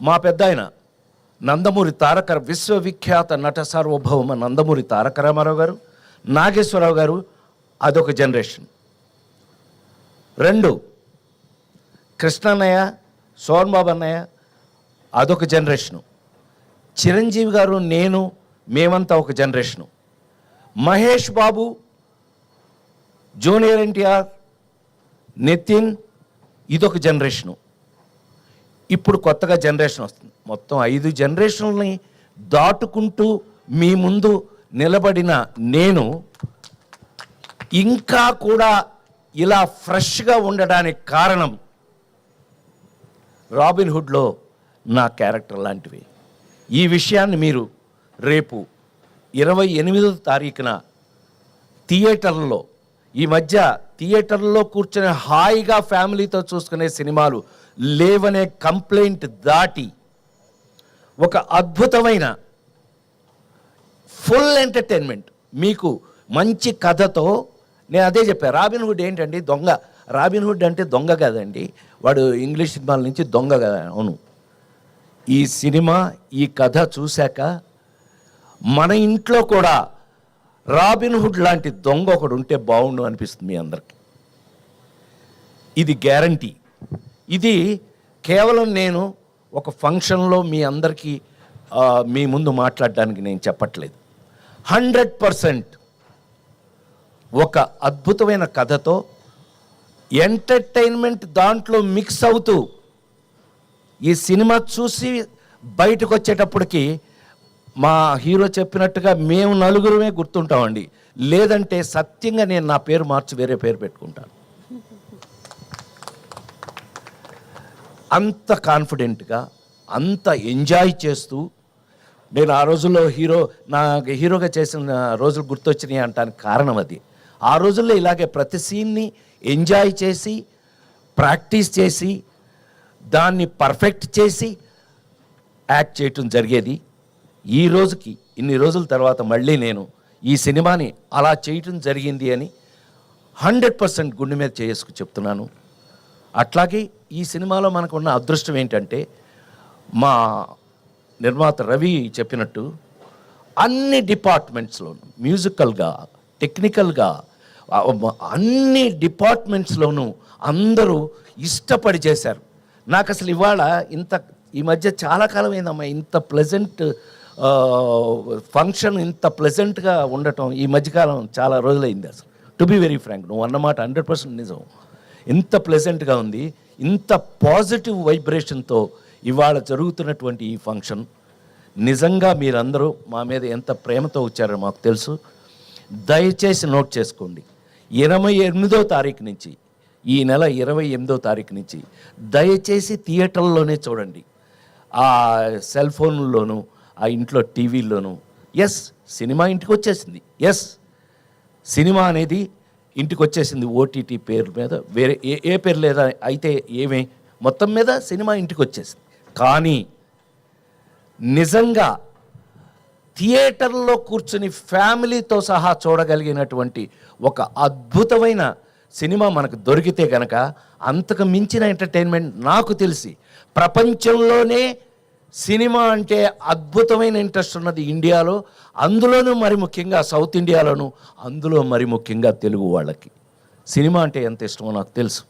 మా పెద్ద ఆయన నందమూరి తారక విశ్వవిఖ్యాత నట సార్వభౌమ నందమూరి తారక రామారావు గారు నాగేశ్వరరావు గారు అదొక జనరేషన్. రెండు కృష్ణన్నయ్య సోహన్ బాబు అన్నయ్య అదొక జనరేషను. చిరంజీవి గారు నేను మేమంతా ఒక generation. Mahesh Babu junior NTR Nitin ఇదొక జనరేషను. ఇప్పుడు కొత్తగా జనరేషన్ వస్తుంది. మొత్తం ఐదు జనరేషన్లని దాటుకుంటూ మీ ముందు నిలబడిన నేను ఇంకా కూడా ఇలా ఫ్రెష్గా ఉండడానికి కారణం రాబిన్హుడ్లో నా క్యారెక్టర్ లాంటివి. ఈ విషయాన్ని మీరు రేపు ఇరవై ఎనిమిదో తారీఖున థియేటర్లో ఈ మధ్య థియేటర్లో కూర్చొని హాయిగా ఫ్యామిలీతో చూసుకునే సినిమాలు లేవనే కంప్లైంట్ దాటి ఒక అద్భుతమైన ఫుల్ ఎంటర్టైన్మెంట్ మీకు మంచి కథతో నేను అదే చెప్పాను రాబిన్ హుడ్ ఏంటండి? దొంగ. రాబిన్ హుడ్ అంటే దొంగ కదండి. వాడు ఇంగ్లీష్ సినిమాల నుంచి దొంగ కదా. అవును. ఈ సినిమా ఈ కథ చూశాక మన ఇంట్లో కూడా రాబిన్ హుడ్ లాంటి దొంగ ఒకడు ఉంటే బాగుండు అనిపిస్తుంది మీ అందరికీ. ఇది గ్యారంటీ. ఇది కేవలం నేను ఒక ఫంక్షన్లో మీ అందరికీ మీ ముందు మాట్లాడడానికి నేను చెప్పట్లేదు. హండ్రెడ్ పర్సెంట్ ఒక అద్భుతమైన కథతో ఎంటర్టైన్మెంట్ దాంట్లో మిక్స్ అవుతూ ఈ సినిమా చూసి బయటకు వచ్చేటప్పటికి మా హీరో చెప్పినట్టుగా మేము నలుగురమే గుర్తుంటామండి. లేదంటే సత్యంగా నేను నా పేరు మార్చి వేరే పేరు పెట్టుకుంటాను. అంత కాన్ఫిడెంట్గా అంత ఎంజాయ్ చేస్తూ నేను ఆ రోజుల్లో హీరో నా హీరోగా చేసిన రోజులు గుర్తొచ్చినాయి అంటానికి కారణం అది. ఆ రోజుల్లో ఇలాగే ప్రతి సీన్ని ఎంజాయ్ చేసి ప్రాక్టీస్ చేసి దాన్ని పర్ఫెక్ట్ చేసి యాక్ట్ చేయటం జరిగేది. ఈ రోజుకి ఇన్ని రోజుల తర్వాత మళ్ళీ నేను ఈ సినిమాని అలా చేయటం జరిగింది అని హండ్రెడ్ పర్సెంట్ గుండె మీద చేసుకు చెప్తున్నాను. అట్లాగే ఈ సినిమాలో మనకున్న అదృష్టం ఏంటంటే మా నిర్మాత రవి చెప్పినట్టు అన్ని డిపార్ట్మెంట్స్లోనూ మ్యూజికల్గా టెక్నికల్గా అన్ని డిపార్ట్మెంట్స్లోనూ అందరూ ఇష్టపడి చేశారు. నాకు అసలు ఇవాళ ఇంత ఈ మధ్య చాలా కాలం అయిందమ్మా ఇంత ప్లెజెంట్ ఫంక్షన్ ఇంత ప్లెజెంట్గా ఉండటం ఈ మధ్యకాలం చాలా రోజులైంది అసలు. టు బి వెరీ ఫ్రాంక్ నువ్వు అన్నమాట హండ్రెడ్ పర్సెంట్ నిజం. ఇంత ప్లెజెంట్గా ఉంది ఇంత పాజిటివ్ వైబ్రేషన్తో ఇవాళ జరుగుతున్నటువంటి ఈ ఫంక్షన్ నిజంగా మీరందరూ మా మీద ఎంత ప్రేమతో వచ్చారో మాకు తెలుసు. దయచేసి నోట్ చేసుకోండి. ఇరవై ఎనిమిదో తారీఖు నుంచి ఈ నెల ఇరవై ఎనిమిదో తారీఖు నుంచి దయచేసి థియేటర్లోనే చూడండి. ఆ సెల్ ఫోన్లోనూ ఆ ఇంట్లో టీవీల్లోనూ. ఎస్ సినిమా ఇంటికి వచ్చేసింది. ఎస్ సినిమా అనేది ఇంటికి వచ్చేసింది ఓటీటీ పేరు మీద. వేరే ఏ ఏ పేరు లేదా? అయితే ఏమే? మొత్తం మీద సినిమా ఇంటికి వచ్చేసింది కానీ నిజంగా థియేటర్లో కూర్చుని ఫ్యామిలీతో సహా చూడగలిగినటువంటి ఒక అద్భుతమైన సినిమా మనకు దొరికితే గనక అంతకు మించిన ఎంటర్టైన్మెంట్ నాకు తెలిసి ప్రపంచంలోనే సినిమా అంటే అద్భుతమైన ఇంట్రెస్ట్ ఉన్నది ఇండియాలో అందులోనూ మరి ముఖ్యంగా సౌత్ ఇండియాలోను అందులో మరి ముఖ్యంగా తెలుగు వాళ్ళకి. సినిమా అంటే ఎంత ఇష్టమో నాకు తెలుసు.